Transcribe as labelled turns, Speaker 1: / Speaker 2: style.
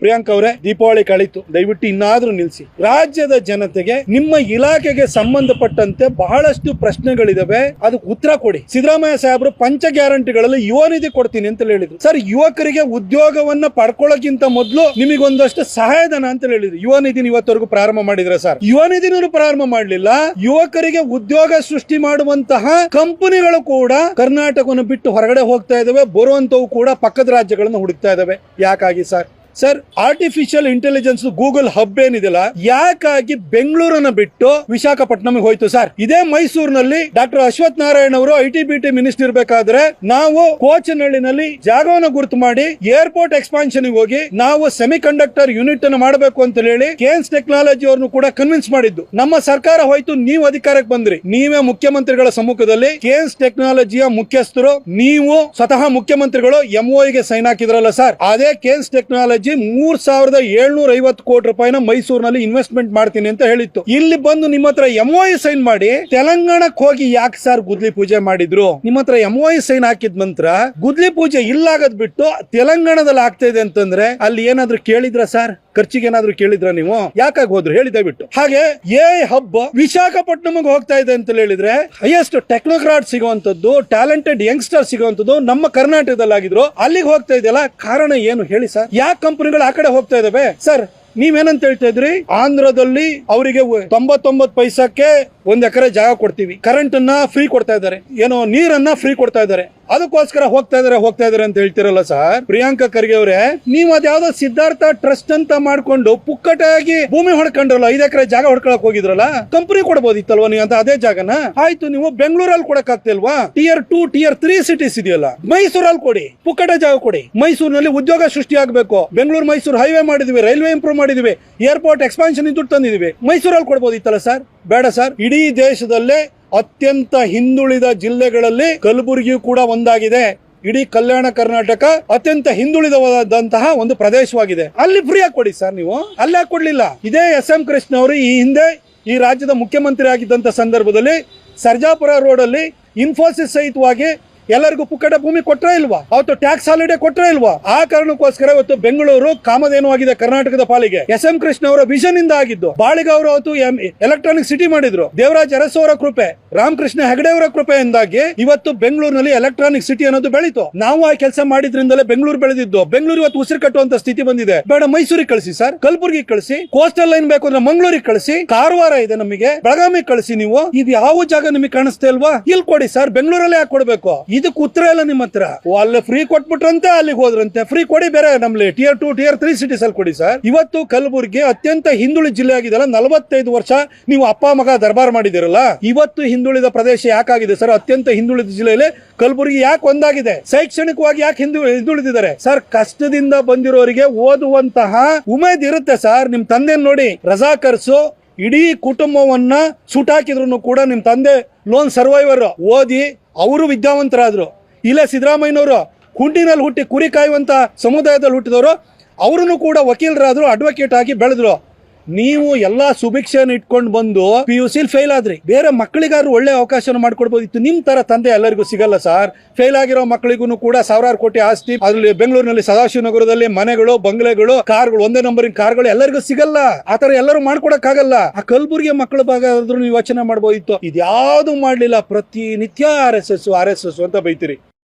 Speaker 1: ಪ್ರಿಯಾಂಕ್ ಅವರೇ, ದೀಪಾವಳಿ ಕಳೀತು. ದಯವಿಟ್ಟು ಇನ್ನಾದ್ರೂ ನಿಲ್ಸಿ. ರಾಜ್ಯದ ಜನತೆಗೆ, ನಿಮ್ಮ ಇಲಾಖೆಗೆ ಸಂಬಂಧಪಟ್ಟಂತೆ ಬಹಳಷ್ಟು ಪ್ರಶ್ನೆಗಳಿದಾವೆ. ಅದಕ್ಕೆ ಉತ್ತರ ಕೊಡಿ. ಸಿದ್ದರಾಮಯ್ಯ ಸಾಹೇಬರು ಪಂಚ ಗ್ಯಾರಂಟಿಗಳಲ್ಲಿ ಯುವ ನಿಧಿ ಕೊಡ್ತೀನಿ ಅಂತ ಹೇಳಿದ್ರು. ಸರ್, ಯುವಕರಿಗೆ ಉದ್ಯೋಗವನ್ನ ಪಡ್ಕೊಳ್ಳೋಕ್ಕಿಂತ ಮೊದಲು ನಿಮಗೊಂದಷ್ಟು ಸಹಾಯಧನ ಅಂತ ಹೇಳಿದ್ರು. ಯುವ ನಿಧಿ ಇವತ್ತವರೆಗೂ ಪ್ರಾರಂಭ ಮಾಡಿದ್ರೆ ಸರ್? ಯುವ ನಿಧಿನೂ ಪ್ರಾರಂಭ ಮಾಡಲಿಲ್ಲ. ಯುವಕರಿಗೆ ಉದ್ಯೋಗ ಸೃಷ್ಟಿ ಮಾಡುವಂತಹ ಕಂಪನಿಗಳು ಕೂಡ ಕರ್ನಾಟಕವನ್ನು ಬಿಟ್ಟು ಹೊರಗಡೆ ಹೋಗ್ತಾ ಇದಾವೆ. ಬರುವಂತವು ಕೂಡ ಪಕ್ಕದ ರಾಜ್ಯಗಳನ್ನು ಹುಡುಕ್ತಾ ಇದಾವೆ. ಯಾಕಾಗಿ sir? Sir artificial intelligence Google hub ಏನಿದೆಲ್ಲ ಯಾಕಾಗಿ ಬೆಂಗಳೂರನ್ನ ಬಿಟ್ಟು ವಿಶಾಖಪಟ್ಟಣಂ ಹೋಯ್ತು ಸರ್? ಇದೇ ಮೈಸೂರಿನಲ್ಲಿ ಡಾಕ್ಟರ್ ಅಶ್ವಥ್ ನಾರಾಯಣ ಅವರು I T B T minister ಇರಬೇಕಾದ್ರೆ ನಾವು ಕೋಚನಹಳ್ಳಿನಲ್ಲಿ ಜಾಗವನ್ನು ಗುರುತು ಮಾಡಿ ಏರ್ಪೋರ್ಟ್ ಎಕ್ಸ್ಪಾನ್ಷನ್ ಹೋಗಿ ನಾವು ಸೆಮಿ ಕಂಡಕ್ಟರ್ ಯೂನಿಟ್ ಅನ್ನು ಮಾಡಬೇಕು ಅಂತ ಹೇಳಿ ಕೇನ್ಸ್ ಟೆಕ್ನಾಲಜಿ ಅವ್ರನ್ನು ಕೂಡ ಕನ್ವಿನ್ಸ್ ಮಾಡಿದ್ದು. ನಮ್ಮ ಸರ್ಕಾರ ಹೋಯ್ತು, ನೀವು ಅಧಿಕಾರಕ್ಕೆ ಬಂದ್ರಿ. ನೀವೇ ಮುಖ್ಯಮಂತ್ರಿಗಳ ಸಮ್ಮುಖದಲ್ಲಿ ಕೇನ್ಸ್ ಟೆಕ್ನಾಲಜಿಯ ಮುಖ್ಯಸ್ಥರು, ನೀವು ಸ್ವತಃ ಮುಖ್ಯಮಂತ್ರಿಗಳು ಎಂಒಗೆ ಸೈನ್ ಹಾಕಿದ್ರಲ್ಲ ಸರ್. ಅದೇ ಕೇನ್ಸ್ ಟೆಕ್ನಾಲಜಿ ಮೂರ್ ಸಾವಿರದ ಏಳ್ನೂರ ಐವತ್ತು ಕೋಟಿ ರೂಪಾಯಿನ ಮೈಸೂರಿನಲ್ಲಿ ಇನ್ವೆಸ್ಟ್ಮೆಂಟ್ ಮಾಡ್ತೀನಿ ಅಂತ ಹೇಳಿತ್ತು. ಇಲ್ಲಿ ಬಂದು ನಿಮ್ಮ ಹತ್ರ ಎಂಒಐ ಸೈನ್ ಮಾಡಿ, ತೆಲಂಗಾಣಕ್ಕೆ ಹೋಗಿ ಯಾಕೆ ಸರ್ ಗುದ್ಲಿ ಪೂಜೆ ಮಾಡಿದ್ರು? ನಿಮ್ಮ ಹತ್ರ ಎಂಒಐ ಸೈನ್ ಹಾಕಿದ ನಂತರ ಗುದ್ಲಿ ಪೂಜೆ ಇಲ್ಲಾಗದ್ ಬಿಟ್ಟು ತೆಲಂಗಾಣದಲ್ಲಿ ಆಗ್ತಾ ಇದೆ ಅಂತಂದ್ರೆ ಅಲ್ಲಿ ಏನಾದ್ರು ಕೇಳಿದ್ರ ಸರ್ ಖರ್ಚಿಗೆ ಏನಾದ್ರು ಕೇಳಿದ್ರ ನೀವು? ಯಾಕಾಗಿ ಹೋದ್ರು? ಹೇಳಿ ಬಿಟ್ಟು. ಹಾಗೆ ಏ ಹಬ್ಬ ವಿಶಾಖಪಟ್ಟಣಂಗೆ ಹೋಗ್ತಾ ಇದೆ ಅಂತ ಹೇಳಿದ್ರೆ ಹೈಯೆಸ್ಟ್ ಟೆಕ್ನೋಕ್ರಾಟ್ ಸಿಗುವಂತದ್ದು ಟ್ಯಾಲೆಂಟೆಡ್ ಯಂಗ್ಸ್ಟರ್ ಸಿಗುವಂತದ್ದು ನಮ್ಮ ಕರ್ನಾಟಕದಲ್ಲಿ ಆಗಿದ್ರು ಅಲ್ಲಿಗೆ ಹೋಗ್ತಾ ಇದೆಯಲ್ಲ, ಕಾರಣ ಏನು ಹೇಳಿ ಸರ್ ಯಾಕೆ ಕಂಪನಿಗಳು ಆ ಕಡೆ ಹೋಗ್ತಾ ಇದಾವೆ. ಸರ್ ನೀವೇನಂತ ಹೇಳ್ತಾ ಇದ್ರಿ? ಆಂಧ್ರದಲ್ಲಿ ಅವರಿಗೆ ತೊಂಬತ್ತೊಂಬತ್ತು ಪೈಸಕ್ಕೆ ಒಂದ್ ಎಕರೆ ಜಾಗ ಕೊಡ್ತೀವಿ. ಕರೆಂಟ್ ಅನ್ನ ಫ್ರೀ ಕೊಡ್ತಾ ಇದ್ದಾರೆ. ಏನೋ ನೀರನ್ನ ಫ್ರೀ ಕೊಡ್ತಾ ಇದ್ದಾರೆ. ಅದಕ್ಕೋಸ್ಕರ ಹೋಗ್ತಾ ಇದಾರೆ ಹೋಗ್ತಾ ಇದಾರೆ ಅಂತ ಹೇಳ್ತಿರಲ್ಲ ಸರ್ ಪ್ರಿಯಾಂಕಾ ಖರ್ಗೆ ಅವರೇ, ನೀವು ಅದ್ಯಾವ್ದೋ ಸಿದ್ಧಾರ್ಥ ಟ್ರಸ್ಟ್ ಅಂತ ಮಾಡ್ಕೊಂಡು ಪುಕ್ಕಟಾಗಿ ಭೂಮಿ ಹೊಡ್ಕೊಂಡ್ರಲ್ಲ, ಐದು ಎಕರೆ ಜಾಗ ಹೊಡ್ಕೊಳಕ್ ಹೋಗಿದ್ರಲ್ಲ ಕಂಪನಿ ಕೊಡ್ಬೋದಿತ್ತಲ್ವ ನೀವು ಅಂತ ಅದೇ ಜಾಗನ? ಆಯ್ತು, ನೀವು ಬೆಂಗಳೂರಲ್ಲಿ ಕೊಡಕ್ ಆಗ್ತಿಲ್ವಾ tier two tier three cities ಇದೆಯಲ್ಲ ಮೈಸೂರಲ್ಲಿ ಕೊಡಿ, ಪುಕ್ಕಟ ಜಾಗ ಕೊಡಿ. ಮೈಸೂರಿನಲ್ಲಿ ಉದ್ಯೋಗ ಸೃಷ್ಟಿ ಆಗ್ಬೇಕು. ಬೆಂಗಳೂರು, ಮೈಸೂರು ಹೈವೇ ಮಾಡಿದ್ವಿ ರೈಲ್ವೆ ಇಂಪ್ರೂವ್ ಮಾಡಿದ್ವಿ ಏರ್ಪೋರ್ಟ್ ಎಕ್ಸ್ಪಾನ್ಷನ್ ದುಡ್ಡು ತಂದಿದ್ವಿ. ಮೈಸೂರಲ್ಲಿ ಕೊಡ್ಬೋದಿತ್ತಲ್ಲ ಸರ್ ಬೇಡ ಸರ್. ಇಡೀ ದೇಶದಲ್ಲೇ ಅತ್ಯಂತ ಹಿಂದುಳಿದ ಜಿಲ್ಲೆಗಳಲ್ಲಿ ಕಲಬುರಗಿಯು ಕೂಡ ಒಂದಾಗಿದೆ. ಇಡೀ ಕಲ್ಯಾಣ ಕರ್ನಾಟಕ ಅತ್ಯಂತ ಹಿಂದುಳಿದವಾದಂತಹ ಒಂದು ಪ್ರದೇಶವಾಗಿದೆ. ಅಲ್ಲಿ ಫ್ರೀ ಆಗಿ ಕೊಡಿ ಸರ್ ನೀವು. ಅಲ್ಲೇ ಕೊಡ್ಲಿಲ್ಲ. ಇದೇ ಎಸ್ ಎಂ ಕೃಷ್ಣ ಅವರು ಈ ಹಿಂದೆ ಈ ರಾಜ್ಯದ ಮುಖ್ಯಮಂತ್ರಿ ಆಗಿದ್ದಂತ ಸಂದರ್ಭದಲ್ಲಿ ಸರ್ಜಾಪುರ ರೋಡ್ ಅಲ್ಲಿ ಇನ್ಫೋಸಿಸ್ ಸಹಿತವಾಗಿ ಎಲ್ಲರಿಗೂ ಪುಕ್ಕಟ ಭೂಮಿ ಕೊಟ್ಟರೆ ಇಲ್ವಾ? ಅವತ್ತು ಟ್ಯಾಕ್ಸ್ ಹಾಲಿಡೇ ಕೊಟ್ಟರೆ ಇಲ್ವಾ? ಆ ಕಾರಣಕ್ಕೋಸ್ಕರ ಇವತ್ತು ಬೆಂಗಳೂರು ಕಾಮಧೇನು ಆಗಿದೆ ಕರ್ನಾಟಕದ ಪಾಲಿಗೆ. ಎಸ್ ಎಂ ಕೃಷ್ಣ ಅವರ ವಿಷನ್ ಇಂದ ಆಗಿದ್ದು, ಬಾಳಿಗ ಅವರು ಅವತ್ತು ಎಲೆಕ್ಟ್ರಾನಿಕ್ ಸಿಟಿ ಮಾಡಿದ್ರು. ದೇವರಾಜ್ ಅರಸು ಅವರ ಕೃಪೆ, ರಾಮಕೃಷ್ಣ ಹೆಗಡೆ ಅವರ ಕೃಪೆಯಿಂದಾಗಿ ಇವತ್ತು ಬೆಂಗಳೂರಿನಲ್ಲಿ ಎಲೆಕ್ಟ್ರಾನಿಕ್ ಸಿಟಿ ಅನ್ನೋದು ಬೆಳೀತು. ನಾವು ಆ ಕೆಲಸ ಮಾಡಿದ್ರಿಂದಲೇ ಬೆಂಗಳೂರು ಬೆಳೆದಿದ್ದು. ಬೆಂಗಳೂರು ಇವತ್ತು ಉಸಿರು ಕಟ್ಟುವಂತ ಸ್ಥಿತಿ ಬಂದಿದೆ. ಬೇಡ, ಮೈಸೂರಿಗೆ ಕಳಿಸಿ ಸರ್. ಕಲಬುರಗಿ ಕಳಿಸಿ. ಕೋಸ್ಟಲ್ ಲೈನ್ ಬೇಕು ಅಂದ್ರೆ ಮಂಗಳೂರಿಗೆ ಕಳಿಸಿ. ಕಾರವಾರ ಇದೆ ನಮಗೆ. ಬೆಳಗಾವಿ ಕಳಿಸಿ ನೀವು. ಇದು ಯಾವ ಜಾಗ ನಿಮಗೆ ಕಾಣಿಸ್ತಾ ಇಲ್ವಾ? ಇಲ್ಲಿ ಕೊಡಿ ಸರ್. ಬೆಂಗಳೂರಲ್ಲೇ ಯಾಕೆ ಕೊಡ್ಬೇಕು. ಇದಕ್ಕೆ ಉತ್ತರ ಇಲ್ಲ ನಿಮ್ಮ ಹತ್ರ. ಅಲ್ಲಿ ಫ್ರೀ ಕೊಟ್ಬಿಟ್ರಂತೆ, ಅಲ್ಲಿಗೆ ಹೋದ್ರಂತೆ. ಫ್ರೀ ಕೊಡಿ ಬೇರೆ ನಮ್ಲಿ. Tier two tier three cities ಅಲ್ಲಿ ಕೊಡಿ ಸರ್ ಇವತ್ತು ಕಲಬುರಗಿ ಅತ್ಯಂತ ಹಿಂದುಳಿದ ಜಿಲ್ಲೆ ಆಗಿದೆಲ್ಲ ನಲವತ್ತೈದು ವರ್ಷ ನೀವು ಅಪ್ಪ, ಮಗ ದರ್ಬಾರ್ ಮಾಡಿದಿರಲ್ಲ ಇವತ್ತು ಹಿಂದುಳಿದ ಪ್ರದೇಶ ಯಾಕಾಗಿದೆ ಸರ್ ಅತ್ಯಂತ ಹಿಂದುಳಿದ ಜಿಲ್ಲೆಯಲ್ಲಿ ಕಲಬುರಗಿ ಯಾಕೆ ಒಂದಾಗಿದೆ? ಶೈಕ್ಷಣಿಕವಾಗಿ ಯಾಕೆ ಹಿಂದು, ಹಿಂದುಳಿದಿದ್ದಾರೆ? ಸರ್ ಕಷ್ಟದಿಂದ ಬಂದಿರೋರಿಗೆ ಓದುವಂತಹ ಉಮೇದ್ ಇರುತ್ತೆ ಸರ್ ನಿಮ್ ತಂದೆ ನೋಡಿ ರಜಾಕರ್ಸು ಇಡೀ ಕುಟುಂಬವನ್ನ ಸುಟಾಕಿದ್ರು ಕೂಡ ನಿಮ್ ತಂದೆ ಲೋನ್ ಸರ್ವೈವರ್ ಓದಿ ಅವರು ವಿದ್ಯಾವಂತರಾದರು. ಇಲ್ಲ ಸಿದ್ದರಾಮಯ್ಯನವರು ಕುಂಟಿನಲ್ಲಿ ಹುಟ್ಟಿ ಕುರಿ ಕಾಯುವಂಥ ಸಮುದಾಯದಲ್ಲಿ ಹುಟ್ಟಿದವರು, ಅವರನ್ನು ಕೂಡ ವಕೀಲರಾದರು ಅಡ್ವೊಕೇಟ್ ಆಗಿ ಬೆಳೆದ್ರು. ನೀವು ಎಲ್ಲಾ ಸುಭಿಕ್ಷೆಯನ್ನು ಇಟ್ಕೊಂಡು ಬಂದು ಪಿ ಯು ಸಿಲ್ ಫೇಲ್ ಆದ್ರಿ. ಬೇರೆ ಮಕ್ಕಳಿಗಾದ್ರು ಒಳ್ಳೆ ಅವಕಾಶ ಮಾಡ್ಕೊಡ್ಬೋದಿತ್ತು. ನಿಮ್ ತರ ತಂದೆ ಎಲ್ಲರಿಗೂ ಸಿಗಲ್ಲ ಸರ್. ಫೇಲ್ ಆಗಿರೋ ಮಕ್ಕಳಿಗೂ ಕೂಡ ಸಾವಿರಾರು ಕೋಟಿ ಆಸ್ತಿ. ಅದ್ರಲ್ಲಿ ಬೆಂಗಳೂರಿನಲ್ಲಿ ಸದಾಶಿವನಗರದಲ್ಲಿ ಮನೆಗಳು, ಬಂಗ್ಲೆಗಳು, ಕಾರ್ಗಳು, ಒಂದೇ ನಂಬರಿನ ಕಾರ್ಗಳು ಎಲ್ಲರಿಗೂ ಸಿಗಲ್ಲ. ಆತರ ಎಲ್ಲರೂ ಮಾಡ್ಕೊಡಕ್ ಆಗಲ್ಲ ಆ ಕಲ್ಬುರ್ಗಿ ಮಕ್ಕಳ ಭಾಗ ಆದ್ರೂ ನೀವು ಯೋಚನೆ ಮಾಡ್ಬೋದಿತ್ತು. ಇದ್ಯಾವುದು ಮಾಡ್ಲಿಲ್ಲ? ಪ್ರತಿನಿತ್ಯ R S S R S S ಅಂತ ಬೈತೀರಿ.